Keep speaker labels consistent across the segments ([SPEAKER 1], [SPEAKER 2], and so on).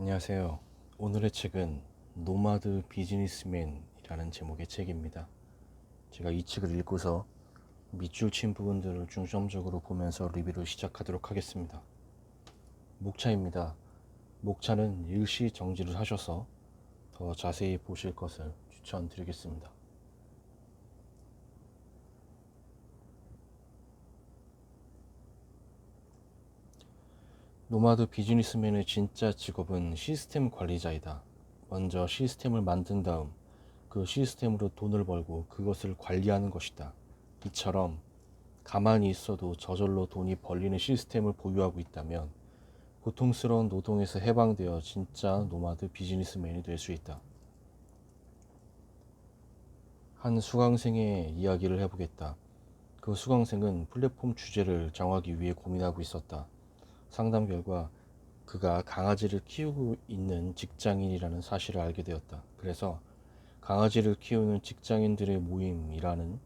[SPEAKER 1] 안녕하세요. 오늘의 책은 노마드 비즈니스맨이라는 제목의 책입니다. 제가 이 책을 읽고서 밑줄 친 부분들을 중점적으로 보면서 리뷰를 시작하도록 하겠습니다. 목차입니다. 목차는 일시 정지를 하셔서 더 자세히 보실 것을 추천드리겠습니다. 노마드 비즈니스맨의 진짜 직업은 시스템 관리자이다. 먼저 시스템을 만든 다음 그 시스템으로 돈을 벌고 그것을 관리하는 것이다. 이처럼 가만히 있어도 저절로 돈이 벌리는 시스템을 보유하고 있다면 고통스러운 노동에서 해방되어 진짜 노마드 비즈니스맨이 될 수 있다. 한 수강생의 이야기를 해보겠다. 그 수강생은 플랫폼 주제를 정하기 위해 고민하고 있었다. 상담 결과 그가 강아지를 키우고 있는 직장인이라는 사실을 알게 되었다. 그래서 강아지를 키우는 직장인들의 모임이라는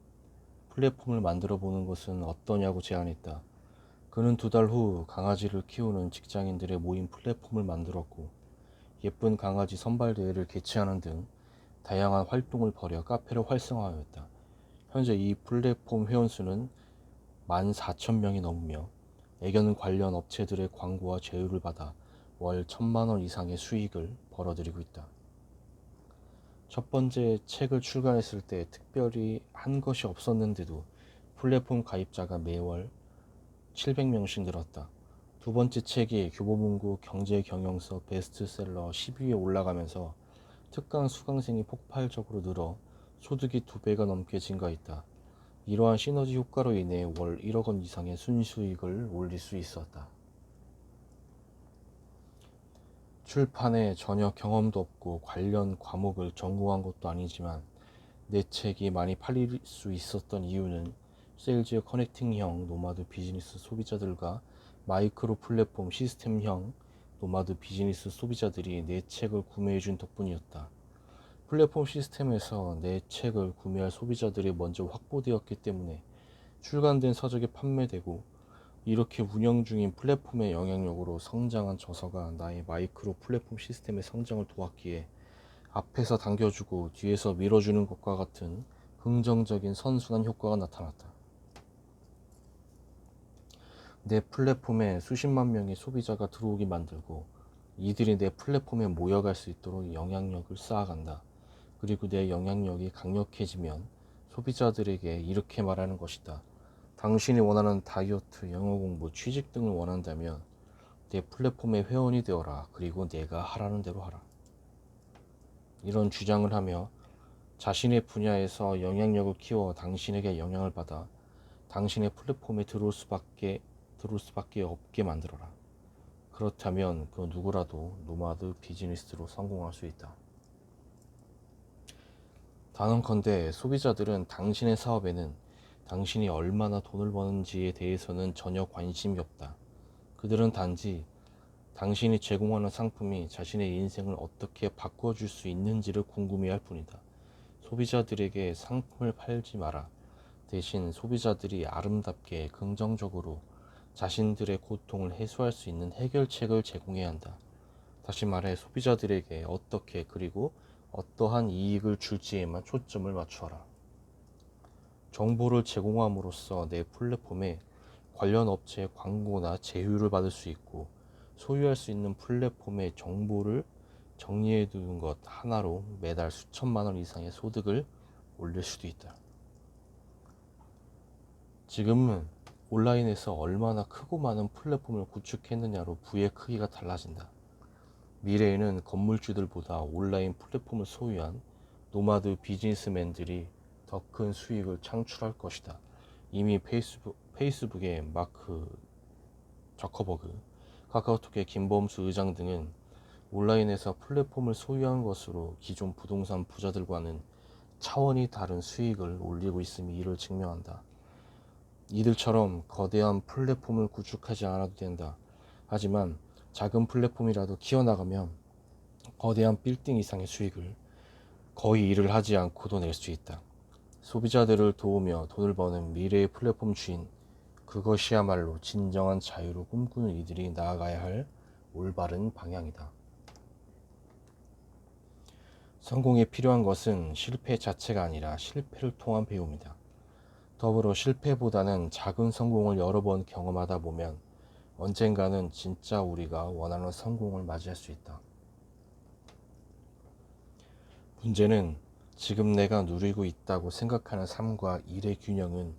[SPEAKER 1] 플랫폼을 만들어 보는 것은 어떠냐고 제안했다. 그는 두 달 후 강아지를 키우는 직장인들의 모임 플랫폼을 만들었고 예쁜 강아지 선발 대회를 개최하는 등 다양한 활동을 벌여 카페를 활성화하였다. 현재 이 플랫폼 회원수는 14,000명이 넘으며 애견 관련 업체들의 광고와 제휴를 받아 월 천만 원 이상의 수익을 벌어들이고 있다. 첫 번째 책을 출간했을 때 특별히 한 것이 없었는데도 플랫폼 가입자가 매월 700명씩 늘었다. 두 번째 책이 교보문고 경제경영서 베스트셀러 10위에 올라가면서 특강 수강생이 폭발적으로 늘어 소득이 두 배가 넘게 증가했다. 이러한 시너지 효과로 인해 월 1억 원 이상의 순수익을 올릴 수 있었다. 출판에 전혀 경험도 없고 관련 과목을 전공한 것도 아니지만 내 책이 많이 팔릴 수 있었던 이유는 세일즈 커넥팅형 노마드 비즈니스 소비자들과 마이크로 플랫폼 시스템형 노마드 비즈니스 소비자들이 내 책을 구매해 준 덕분이었다. 플랫폼 시스템에서 내 책을 구매할 소비자들이 먼저 확보되었기 때문에 출간된 서적이 판매되고 이렇게 운영 중인 플랫폼의 영향력으로 성장한 저서가 나의 마이크로 플랫폼 시스템의 성장을 도왔기에 앞에서 당겨주고 뒤에서 밀어주는 것과 같은 긍정적인 선순환 효과가 나타났다. 내 플랫폼에 수십만 명의 소비자가 들어오게 만들고 이들이 내 플랫폼에 모여갈 수 있도록 영향력을 쌓아간다. 그리고 내 영향력이 강력해지면 소비자들에게 이렇게 말하는 것이다. 당신이 원하는 다이어트, 영어 공부, 취직 등을 원한다면 내 플랫폼의 회원이 되어라. 그리고 내가 하라는 대로 하라. 이런 주장을 하며 자신의 분야에서 영향력을 키워 당신에게 영향을 받아 당신의 플랫폼에 들어올 수밖에 들어올 수밖에 없게 만들어라. 그렇다면 그 누구라도 노마드 비즈니스로 성공할 수 있다. 단언컨대 소비자들은 당신의 사업에는 당신이 얼마나 돈을 버는지에 대해서는 전혀 관심이 없다. 그들은 단지 당신이 제공하는 상품이 자신의 인생을 어떻게 바꿔줄 수 있는지를 궁금해 할 뿐이다. 소비자들에게 상품을 팔지 마라. 대신 소비자들이 아름답게 긍정적으로 자신들의 고통을 해소할 수 있는 해결책을 제공해야 한다. 다시 말해 소비자들에게 어떻게 그리고 어떠한 이익을 줄지에만 초점을 맞추어라. 정보를 제공함으로써 내 플랫폼에 관련 업체의 광고나 제휴를 받을 수 있고 소유할 수 있는 플랫폼의 정보를 정리해 두는 것 하나로 매달 수천만 원 이상의 소득을 올릴 수도 있다. 지금은 온라인에서 얼마나 크고 많은 플랫폼을 구축했느냐로 부의 크기가 달라진다. 미래에는 건물주들보다 온라인 플랫폼을 소유한 노마드 비즈니스맨들이 더 큰 수익을 창출할 것이다. 이미 페이스북, 페이스북의 마크 저커버그, 카카오톡의 김범수 의장 등은 온라인에서 플랫폼을 소유한 것으로 기존 부동산 부자들과는 차원이 다른 수익을 올리고 있음이 이를 증명한다. 이들처럼 거대한 플랫폼을 구축하지 않아도 된다. 하지만 작은 플랫폼이라도 키워나가면 거대한 빌딩 이상의 수익을 거의 일을 하지 않고도 낼 수 있다. 소비자들을 도우며 돈을 버는 미래의 플랫폼 주인, 그것이야말로 진정한 자유로 꿈꾸는 이들이 나아가야 할 올바른 방향이다. 성공에 필요한 것은 실패 자체가 아니라 실패를 통한 배움이다. 더불어 실패보다는 작은 성공을 여러 번 경험하다 보면 언젠가는 진짜 우리가 원하는 성공을 맞이할 수 있다. 문제는 지금 내가 누리고 있다고 생각하는 삶과 일의 균형은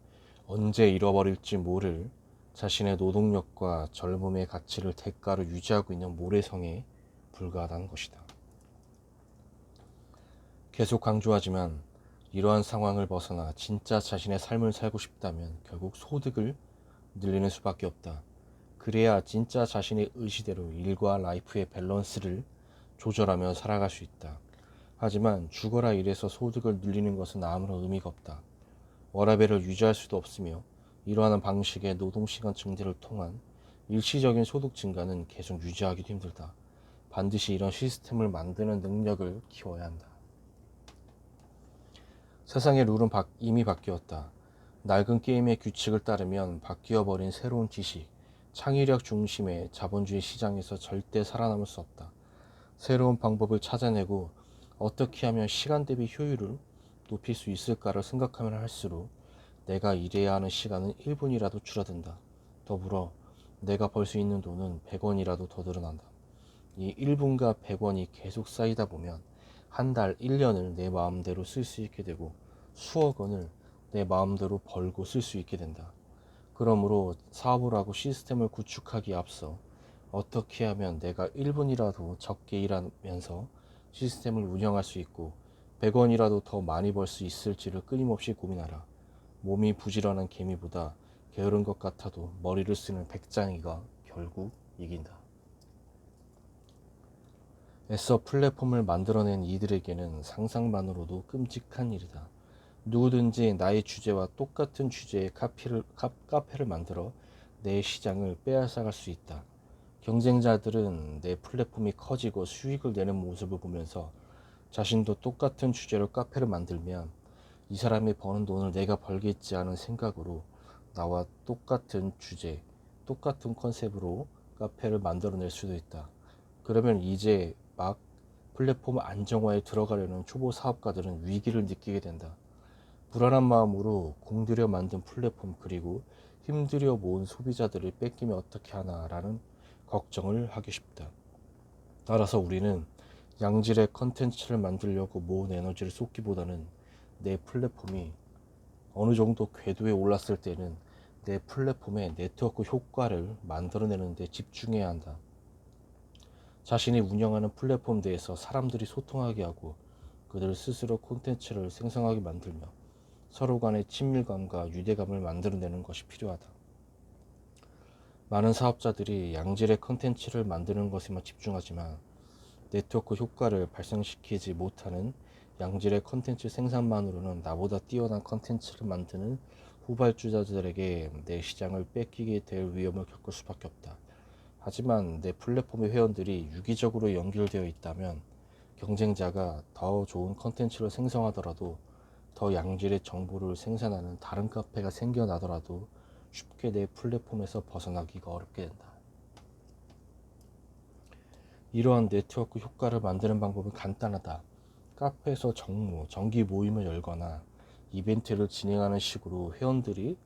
[SPEAKER 1] 언제 잃어버릴지 모를 자신의 노동력과 젊음의 가치를 대가로 유지하고 있는 모래성에 불과하다는 것이다. 계속 강조하지만 이러한 상황을 벗어나 진짜 자신의 삶을 살고 싶다면 결국 소득을 늘리는 수밖에 없다. 그래야 진짜 자신의 의지대로 일과 라이프의 밸런스를 조절하며 살아갈 수 있다. 하지만 죽어라 일해서 소득을 늘리는 것은 아무런 의미가 없다. 워라밸을 유지할 수도 없으며 이러한 방식의 노동시간 증대를 통한 일시적인 소득 증가는 계속 유지하기도 힘들다. 반드시 이런 시스템을 만드는 능력을 키워야 한다. 세상의 룰은 바, 이미 바뀌었다. 낡은 게임의 규칙을 따르면 바뀌어버린 새로운 지식, 창의력 중심의 자본주의 시장에서 절대 살아남을 수 없다. 새로운 방법을 찾아내고 어떻게 하면 시간 대비 효율을 높일 수 있을까를 생각하면 할수록 내가 일해야 하는 시간은 1분이라도 줄어든다. 더불어 내가 벌 수 있는 돈은 100원이라도 더 늘어난다. 이 1분과 100원이 계속 쌓이다 보면 한 달, 1년을 내 마음대로 쓸 수 있게 되고 수억 원을 내 마음대로 벌고 쓸 수 있게 된다. 그러므로 사업을 하고 시스템을 구축하기에 앞서 어떻게 하면 내가 1분이라도 적게 일하면서 시스템을 운영할 수 있고 100원이라도 더 많이 벌 수 있을지를 끊임없이 고민하라. 몸이 부지런한 개미보다 게으른 것 같아도 머리를 쓰는 백장이가 결국 이긴다. 애써 플랫폼을 만들어낸 이들에게는 상상만으로도 끔찍한 일이다. 누구든지 나의 주제와 똑같은 주제의 카피를, 카, 카페를 만들어 내 시장을 빼앗아갈 수 있다. 경쟁자들은 내 플랫폼이 커지고 수익을 내는 모습을 보면서 자신도 똑같은 주제로 카페를 만들면 이 사람이 버는 돈을 내가 벌겠지 하는 생각으로 나와 똑같은 주제, 똑같은 컨셉으로 카페를 만들어낼 수도 있다. 그러면 이제 막 플랫폼 안정화에 들어가려는 초보 사업가들은 위기를 느끼게 된다. 불안한 마음으로 공들여 만든 플랫폼 그리고 힘들여 모은 소비자들을 뺏기면 어떻게 하나라는 걱정을 하기 쉽다. 따라서 우리는 양질의 컨텐츠를 만들려고 모은 에너지를 쏟기보다는 내 플랫폼이 어느 정도 궤도에 올랐을 때는 내 플랫폼의 네트워크 효과를 만들어내는 데 집중해야 한다. 자신이 운영하는 플랫폼 내에서 사람들이 소통하게 하고 그들 스스로 콘텐츠를 생성하게 만들며 서로 간의 친밀감과 유대감을 만들어내는 것이 필요하다. 많은 사업자들이 양질의 컨텐츠를 만드는 것에만 집중하지만 네트워크 효과를 발생시키지 못하는 양질의 컨텐츠 생산만으로는 나보다 뛰어난 컨텐츠를 만드는 후발주자들에게 내 시장을 뺏기게 될 위험을 겪을 수밖에 없다. 하지만 내 플랫폼의 회원들이 유기적으로 연결되어 있다면 경쟁자가 더 좋은 컨텐츠를 생성하더라도 더 양질의 정보를 생산하는 다른 카페가 생겨나더라도 쉽게 내 플랫폼에서 벗어나기가 어렵게 된다. 이러한 네트워크 효과를 만드는 방법은 간단하다. 카페에서 정모, 정기 모임을 열거나 이벤트를 진행하는 식으로 회원들이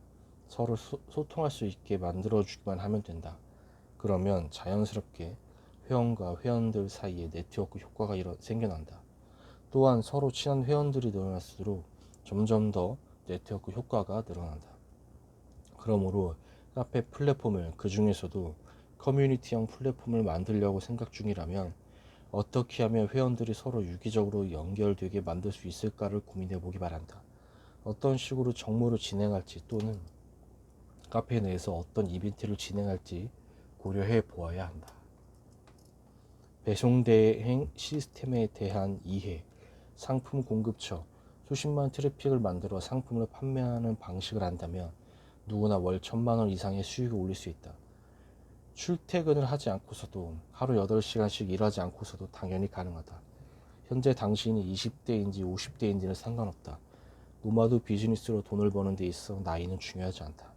[SPEAKER 1] 서로 소, 소통할 수 있게 만들어주기만 하면 된다. 그러면 자연스럽게 회원과 회원들 사이에 네트워크 효과가 일어, 생겨난다. 또한 서로 친한 회원들이 늘어날수록 점점 더 네트워크 효과가 늘어난다. 그러므로 카페 플랫폼을 그 중에서도 커뮤니티형 플랫폼을 만들려고 생각 중이라면 어떻게 하면 회원들이 서로 유기적으로 연결되게 만들 수 있을까를 고민해 보기 바란다. 어떤 식으로 정모를 진행할지 또는 카페 내에서 어떤 이벤트를 진행할지 고려해 보아야 한다. 배송 대행 시스템에 대한 이해, 상품 공급처, 수십만 트래픽을 만들어 상품을 판매하는 방식을 한다면 누구나 월 천만 원 이상의 수익을 올릴 수 있다. 출퇴근을 하지 않고서도 하루 8시간씩 일하지 않고서도 당연히 가능하다. 현재 당신이 20대인지 50대인지는 상관없다. 노마드 비즈니스로 돈을 버는 데 있어 나이는 중요하지 않다.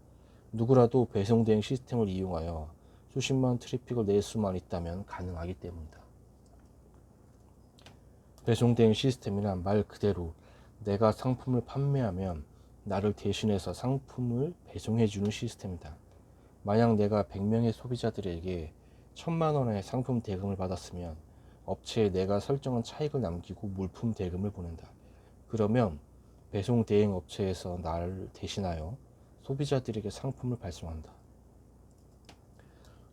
[SPEAKER 1] 누구라도 배송 대행 시스템을 이용하여 수십만 트래픽을 낼 수만 있다면 가능하기 때문이다. 배송 대행 시스템이란 말 그대로 내가 상품을 판매하면 나를 대신해서 상품을 배송해주는 시스템이다. 만약 내가 100명의 소비자들에게 1000만 원의 상품 대금을 받았으면 업체에 내가 설정한 차익을 남기고 물품 대금을 보낸다. 그러면 배송 대행 업체에서 나를 대신하여 소비자들에게 상품을 발송한다.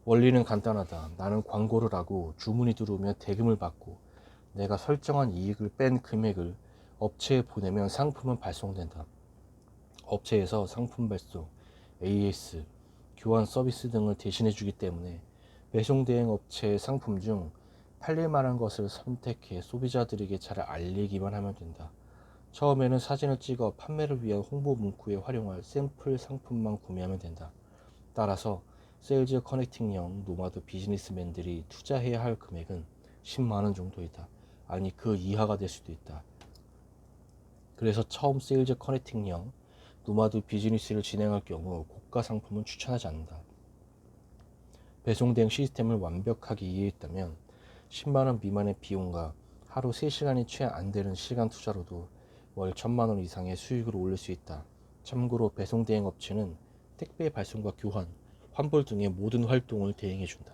[SPEAKER 1] 원리는 간단하다. 나는 광고를 하고 주문이 들어오면 대금을 받고 내가 설정한 이익을 뺀 금액을 업체에 보내면 상품은 발송된다. 업체에서 상품 발송, AS, 교환 서비스 등을 대신해 주기 때문에 배송 대행 업체의 상품 중 팔릴 만한 것을 선택해 소비자들에게 잘 알리기만 하면 된다. 처음에는 사진을 찍어 판매를 위한 홍보 문구에 활용할 샘플 상품만 구매하면 된다. 따라서 세일즈 커넥팅형 노마드 비즈니스맨들이 투자해야 할 금액은 10만원 정도이다. 아니 그 이하가 될 수도 있다. 그래서 처음 세일즈 커넥팅형 노마드 비즈니스를 진행할 경우 고가 상품은 추천하지 않는다. 배송 대행 시스템을 완벽하게 이해했다면 10만원 미만의 비용과 하루 3시간이 채 안 되는 시간 투자로도 월 1000만원 이상의 수익을 올릴 수 있다. 참고로 배송 대행 업체는 택배 발송과 교환, 환불 등의 모든 활동을 대행해 준다.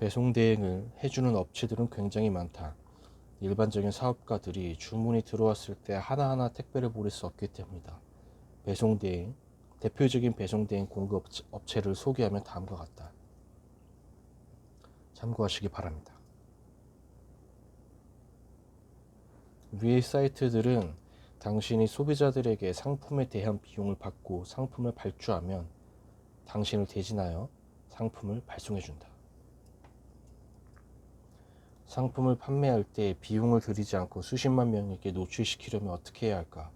[SPEAKER 1] 배송 대행을 해주는 업체들은 굉장히 많다. 일반적인 사업가들이 주문이 들어왔을 때 하나하나 택배를 보낼 수 없기 때문이다. 배송 대행, 대표적인 배송 대행 공급 업체를 소개하면 다음과 같다. 참고하시기 바랍니다. 위의 사이트들은 당신이 소비자들에게 상품에 대한 비용을 받고 상품을 발주하면 당신을 대신하여 상품을 발송해 준다. 상품을 판매할 때 비용을 들이지 않고 수십만 명에게 노출시키려면 어떻게 해야 할까?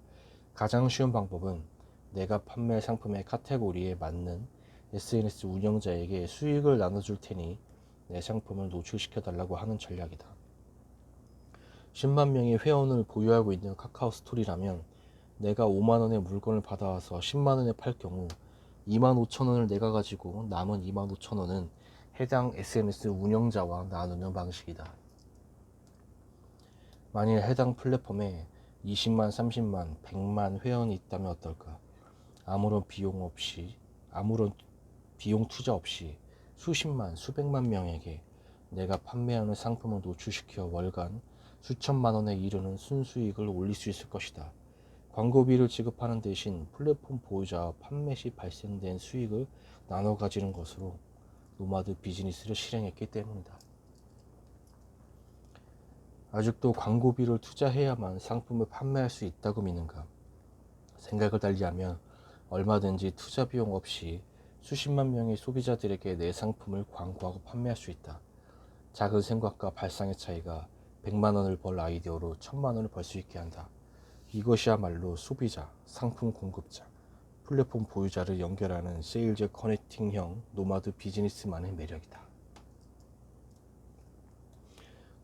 [SPEAKER 1] 가장 쉬운 방법은 내가 판매할 상품의 카테고리에 맞는 SNS 운영자에게 수익을 나눠줄 테니 내 상품을 노출시켜 달라고 하는 전략이다. 10만 명의 회원을 보유하고 있는 카카오 스토리라면 내가 5만 원의 물건을 받아와서 10만 원에 팔 경우 2만 5천 원을 내가 가지고 남은 2만 5천 원은 해당 SNS 운영자와 나누는 방식이다. 만일 해당 플랫폼에 20만, 30만, 100만 회원이 있다면 어떨까? 아무런 비용 없이, 아무런 비용 투자 없이 수십만, 수백만 명에게 내가 판매하는 상품을 노출시켜 월간 수천만 원에 이르는 순수익을 올릴 수 있을 것이다. 광고비를 지급하는 대신 플랫폼 보유자와 판매 시 발생된 수익을 나눠 가지는 것으로 노마드 비즈니스를 실행했기 때문이다. 아직도 광고비를 투자해야만 상품을 판매할 수 있다고 믿는가? 생각을 달리하면 얼마든지 투자 비용 없이 수십만 명의 소비자들에게 내 상품을 광고하고 판매할 수 있다. 작은 생각과 발상의 차이가 100만 원을 벌 아이디어로 1000만 원을 벌 수 있게 한다. 이것이야말로 소비자, 상품 공급자, 플랫폼 보유자를 연결하는 세일즈 커넥팅형 노마드 비즈니스만의 매력이다.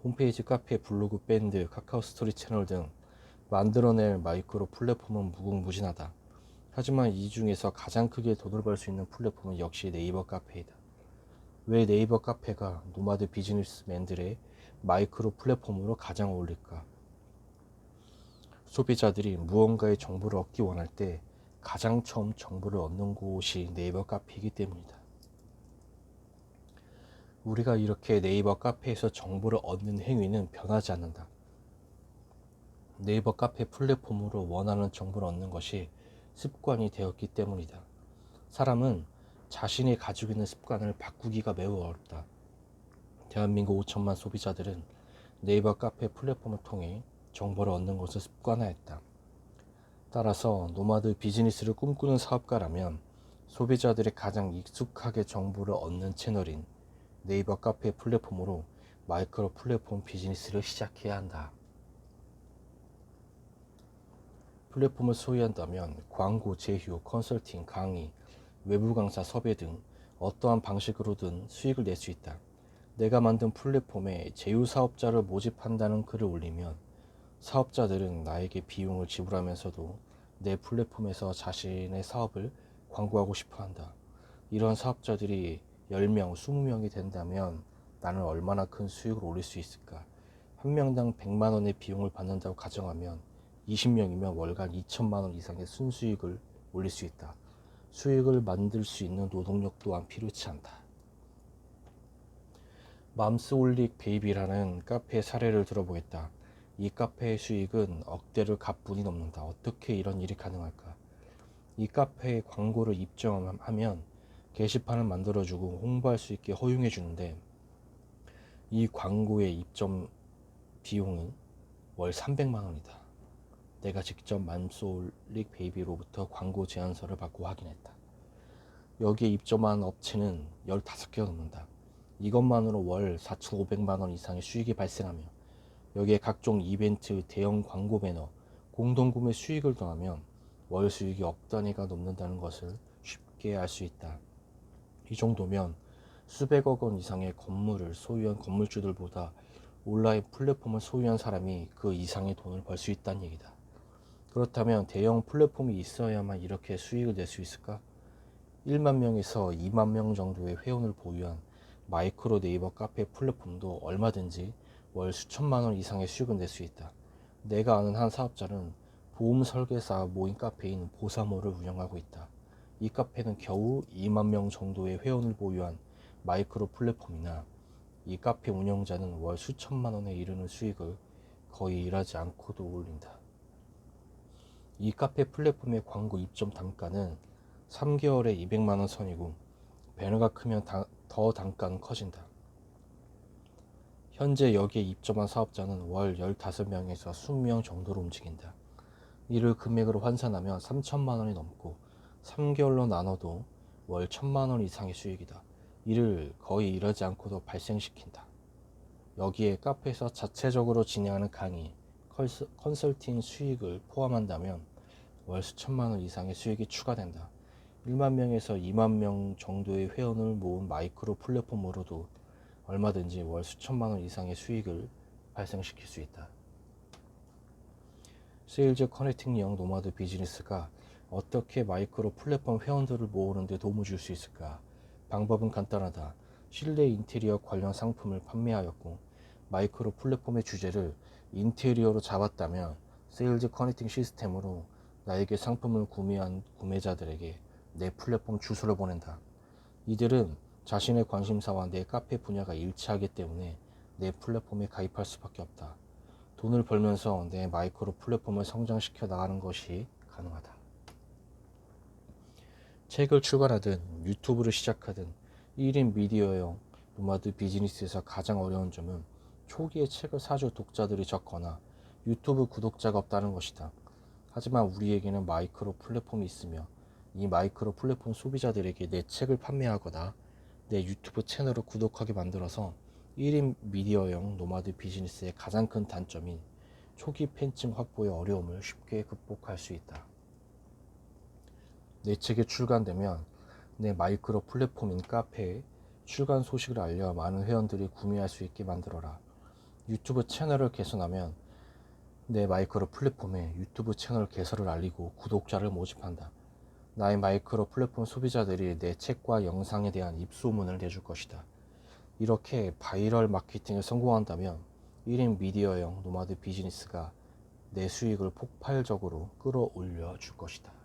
[SPEAKER 1] 홈페이지, 카페, 블로그, 밴드, 카카오 스토리 채널 등 만들어낼 마이크로 플랫폼은 무궁무진하다. 하지만 이 중에서 가장 크게 돈을 벌 수 있는 플랫폼은 역시 네이버 카페이다. 왜 네이버 카페가 노마드 비즈니스맨들의 마이크로 플랫폼으로 가장 어울릴까? 소비자들이 무언가의 정보를 얻기 원할 때 가장 처음 정보를 얻는 곳이 네이버 카페이기 때문이다. 우리가 이렇게 네이버 카페에서 정보를 얻는 행위는 변하지 않는다. 네이버 카페 플랫폼으로 원하는 정보를 얻는 것이 습관이 되었기 때문이다. 사람은 자신이 가지고 있는 습관을 바꾸기가 매우 어렵다. 대한민국 5천만 소비자들은 네이버 카페 플랫폼을 통해 정보를 얻는 것을 습관화했다. 따라서 노마드 비즈니스를 꿈꾸는 사업가라면 소비자들이 가장 익숙하게 정보를 얻는 채널인 네이버 카페 플랫폼으로 마이크로 플랫폼 비즈니스를 시작해야 한다. 플랫폼을 소유한다면 광고, 제휴, 컨설팅, 강의, 외부 강사 섭외 등 어떠한 방식으로든 수익을 낼 수 있다. 내가 만든 플랫폼에 제휴 사업자를 모집한다는 글을 올리면 사업자들은 나에게 비용을 지불하면서도 내 플랫폼에서 자신의 사업을 광고하고 싶어 한다. 이런 사업자들이 10명, 20명이 된다면 나는 얼마나 큰 수익을 올릴 수 있을까? 한 명당 100만 원의 비용을 받는다고 가정하면 20명이면 월간 2천만 원 이상의 순수익을 올릴 수 있다. 수익을 만들 수 있는 노동력 또한 필요치 않다. 맘스 올릭 베이비라는 카페 사례를 들어보겠다. 이 카페의 수익은 억대를 값분이 넘는다. 어떻게 이런 일이 가능할까? 이 카페에 광고를 입점하면 게시판을 만들어주고 홍보할 수 있게 허용해 주는데 이 광고의 입점 비용은 월 300만 원이다. 내가 직접 맘솔릭 베이비로부터 광고 제안서를 받고 확인했다. 여기에 입점한 업체는 15개가 넘는다. 이것만으로 월 4,500만 원 이상의 수익이 발생하며 여기에 각종 이벤트, 대형 광고 배너, 공동구매 수익을 더하면 월 수익이 억 단위가 넘는다는 것을 쉽게 알 수 있다. 이 정도면 수백억 원 이상의 건물을 소유한 건물주들보다 온라인 플랫폼을 소유한 사람이 그 이상의 돈을 벌 수 있다는 얘기다. 그렇다면 대형 플랫폼이 있어야만 이렇게 수익을 낼 수 있을까? 1만 명에서 2만 명 정도의 회원을 보유한 마이크로 네이버 카페 플랫폼도 얼마든지 월 수천만 원 이상의 수익을 낼 수 있다. 내가 아는 한 사업자는 보험 설계사 모임 카페인 보사모를 운영하고 있다. 이 카페는 겨우 2만 명 정도의 회원을 보유한 마이크로 플랫폼이나 이 카페 운영자는 월 수천만 원에 이르는 수익을 거의 일하지 않고도 올린다. 이 카페 플랫폼의 광고 입점 단가는 3개월에 200만 원 선이고 배너가 크면 다- 더 단가는 커진다. 현재 여기에 입점한 사업자는 월 15명에서 20명 정도로 움직인다. 이를 금액으로 환산하면 3천만 원이 넘고 3개월로 나눠도 월 1천만 원 이상의 수익이다. 이를 거의 이러지 않고도 발생시킨다. 여기에 카페에서 자체적으로 진행하는 강의, 컨설팅 수익을 포함한다면 월 수천만 원 이상의 수익이 추가된다. 1만 명에서 2만 명 정도의 회원을 모은 마이크로 플랫폼으로도 얼마든지 월 수천만 원 이상의 수익을 발생시킬 수 있다. 세일즈 커넥팅 형 노마드 비즈니스가 어떻게 마이크로 플랫폼 회원들을 모으는 데 도움을 줄 수 있을까? 방법은 간단하다. 실내 인테리어 관련 상품을 판매하였고 마이크로 플랫폼의 주제를 인테리어로 잡았다면 세일즈 커넥팅 시스템으로 나에게 상품을 구매한 구매자들에게 내 플랫폼 주소를 보낸다. 이들은 자신의 관심사와 내 카페 분야가 일치하기 때문에 내 플랫폼에 가입할 수밖에 없다. 돈을 벌면서 내 마이크로 플랫폼을 성장시켜 나가는 것이 가능하다. 책을 출간하든 유튜브를 시작하든 1인 미디어형 노마드 비즈니스에서 가장 어려운 점은 초기에 책을 사줄 독자들이 적거나 유튜브 구독자가 없다는 것이다. 하지만 우리에게는 마이크로 플랫폼이 있으며 이 마이크로 플랫폼 소비자들에게 내 책을 판매하거나 내 유튜브 채널을 구독하게 만들어서 1인 미디어형 노마드 비즈니스의 가장 큰 단점인 초기 팬층 확보의 어려움을 쉽게 극복할 수 있다. 내 책이 출간되면 내 마이크로 플랫폼인 카페에 출간 소식을 알려 많은 회원들이 구매할 수 있게 만들어라. 유튜브 채널을 개선하면 내 마이크로 플랫폼에 유튜브 채널 개설을 알리고 구독자를 모집한다. 나의 마이크로 플랫폼 소비자들이 내 책과 영상에 대한 입소문을 내줄 것이다. 이렇게 바이럴 마케팅에 성공한다면 1인 미디어형 노마드 비즈니스가 내 수익을 폭발적으로 끌어올려 줄 것이다.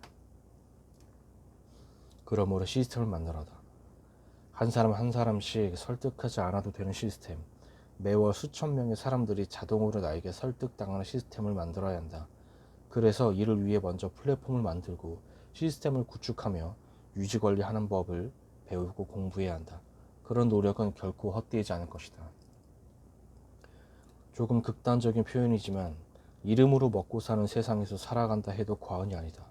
[SPEAKER 1] 그러므로 시스템을 만들어라. 한 사람 한 사람씩 설득하지 않아도 되는 시스템. 매월 수천 명의 사람들이 자동으로 나에게 설득당하는 시스템을 만들어야 한다. 그래서 이를 위해 먼저 플랫폼을 만들고 시스템을 구축하며 유지 관리하는 법을 배우고 공부해야 한다. 그런 노력은 결코 헛되지 않을 것이다. 조금 극단적인 표현이지만 이름으로 먹고 사는 세상에서 살아간다 해도 과언이 아니다.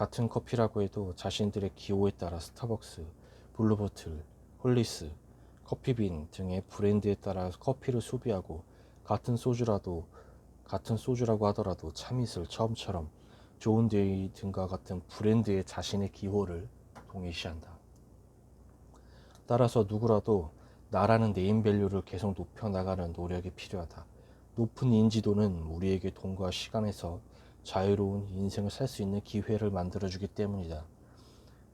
[SPEAKER 1] 같은 커피라고 해도 자신들의 기호에 따라 스타벅스, 블루보틀, 홀리스, 커피빈 등의 브랜드에 따라 커피를 소비하고 같은 소주라도 같은 소주라고 하더라도 참이슬 처음처럼 좋은데이 등과 같은 브랜드의 자신의 기호를 동일시한다. 따라서 누구라도 나라는 네임밸류를 계속 높여 나가는 노력이 필요하다. 높은 인지도는 우리에게 돈과 시간에서 자유로운 인생을 살 수 있는 기회를 만들어주기 때문이다.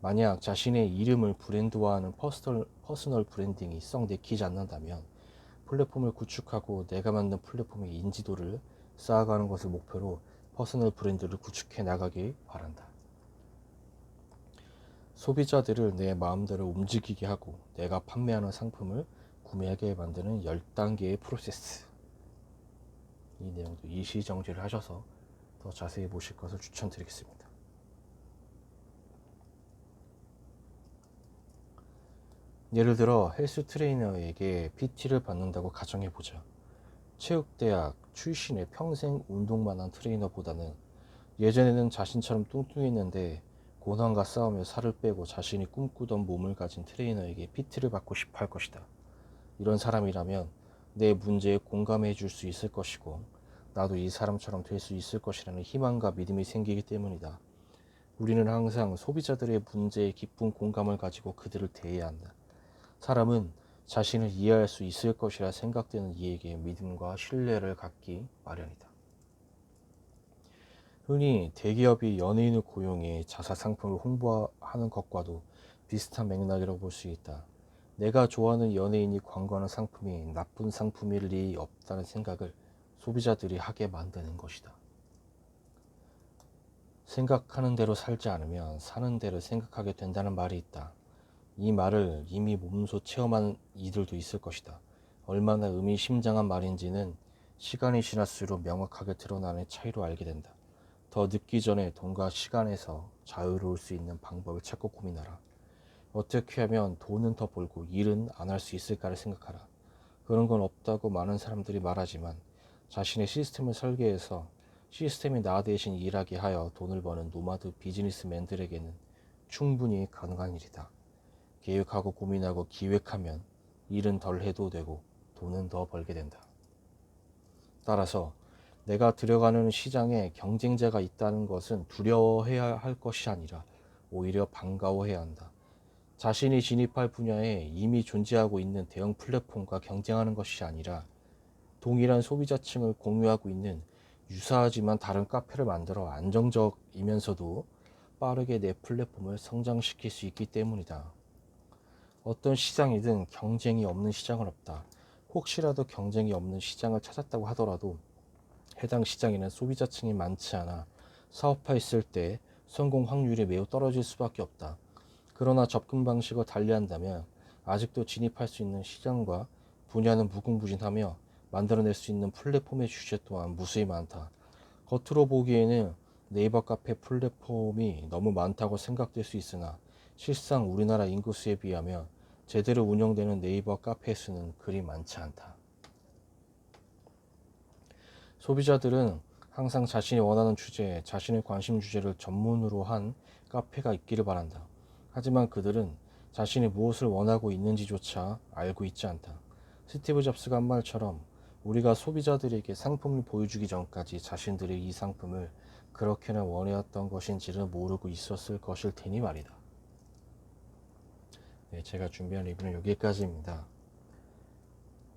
[SPEAKER 1] 만약 자신의 이름을 브랜드화하는 퍼스널, 퍼스널 브랜딩이 썩 내키지 않는다면 플랫폼을 구축하고 내가 만든 플랫폼의 인지도를 쌓아가는 것을 목표로 퍼스널 브랜드를 구축해 나가기 바란다. 소비자들을 내 마음대로 움직이게 하고 내가 판매하는 상품을 구매하게 만드는 10단계의 프로세스. 이 내용도 이시정지를 하셔서 더 자세히 보실 것을 추천드리겠습니다. 예를 들어 헬스 트레이너에게 PT를 받는다고 가정해 보자. 체육대학 출신의 평생 운동만 한 트레이너보다는 예전에는 자신처럼 뚱뚱했는데 고난과 싸우며 살을 빼고 자신이 꿈꾸던 몸을 가진 트레이너에게 PT를 받고 싶어 할 것이다. 이런 사람이라면 내 문제에 공감해 줄 수 있을 것이고 나도 이 사람처럼 될 수 있을 것이라는 희망과 믿음이 생기기 때문이다. 우리는 항상 소비자들의 문제에 깊은 공감을 가지고 그들을 대해야 한다. 사람은 자신을 이해할 수 있을 것이라 생각되는 이에게 믿음과 신뢰를 갖기 마련이다. 흔히 대기업이 연예인을 고용해 자사 상품을 홍보하는 것과도 비슷한 맥락이라고 볼 수 있다. 내가 좋아하는 연예인이 광고하는 상품이 나쁜 상품일 리 없다는 생각을 소비자들이 하게 만드는 것이다. 생각하는 대로 살지 않으면 사는 대로 생각하게 된다는 말이 있다. 이 말을 이미 몸소 체험한 이들도 있을 것이다. 얼마나 의미심장한 말인지는 시간이 지날수록 명확하게 드러나는 차이로 알게 된다. 더 늦기 전에 돈과 시간에서 자유로울 수 있는 방법을 찾고 고민하라. 어떻게 하면 돈은 더 벌고 일은 안 할 수 있을까를 생각하라. 그런 건 없다고 많은 사람들이 말하지만 자신의 시스템을 설계해서 시스템이 나 대신 일하게 하여 돈을 버는 노마드 비즈니스맨들에게는 충분히 가능한 일이다. 계획하고 고민하고 기획하면 일은 덜 해도 되고 돈은 더 벌게 된다. 따라서 내가 들어가는 시장에 경쟁자가 있다는 것은 두려워해야 할 것이 아니라 오히려 반가워해야 한다. 자신이 진입할 분야에 이미 존재하고 있는 대형 플랫폼과 경쟁하는 것이 아니라 동일한 소비자층을 공유하고 있는 유사하지만 다른 카페를 만들어 안정적이면서도 빠르게 내 플랫폼을 성장시킬 수 있기 때문이다. 어떤 시장이든 경쟁이 없는 시장은 없다. 혹시라도 경쟁이 없는 시장을 찾았다고 하더라도 해당 시장에는 소비자층이 많지 않아 사업화했을 때 성공 확률이 매우 떨어질 수밖에 없다. 그러나 접근 방식을 달리한다면 아직도 진입할 수 있는 시장과 분야는 무궁무진하며 만들어낼 수 있는 플랫폼의 주제 또한 무수히 많다. 겉으로 보기에는 네이버 카페 플랫폼이 너무 많다고 생각될 수 있으나 실상 우리나라 인구수에 비하면 제대로 운영되는 네이버 카페 수는 그리 많지 않다. 소비자들은 항상 자신이 원하는 주제, 자신의 관심 주제를 전문으로 한 카페가 있기를 바란다. 하지만 그들은 자신이 무엇을 원하고 있는지조차 알고 있지 않다. 스티브 잡스가 한 말처럼 우리가 소비자들에게 상품을 보여주기 전까지 자신들이 이 상품을 그렇게나 원해왔던 것인지를 모르고 있었을 것일 테니 말이다. 네, 제가 준비한 리뷰는 여기까지입니다.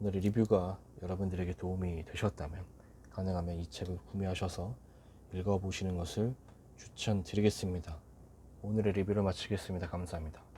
[SPEAKER 1] 오늘의 리뷰가 여러분들에게 도움이 되셨다면 가능하면 이 책을 구매하셔서 읽어보시는 것을 추천드리겠습니다. 오늘의 리뷰를 마치겠습니다. 감사합니다.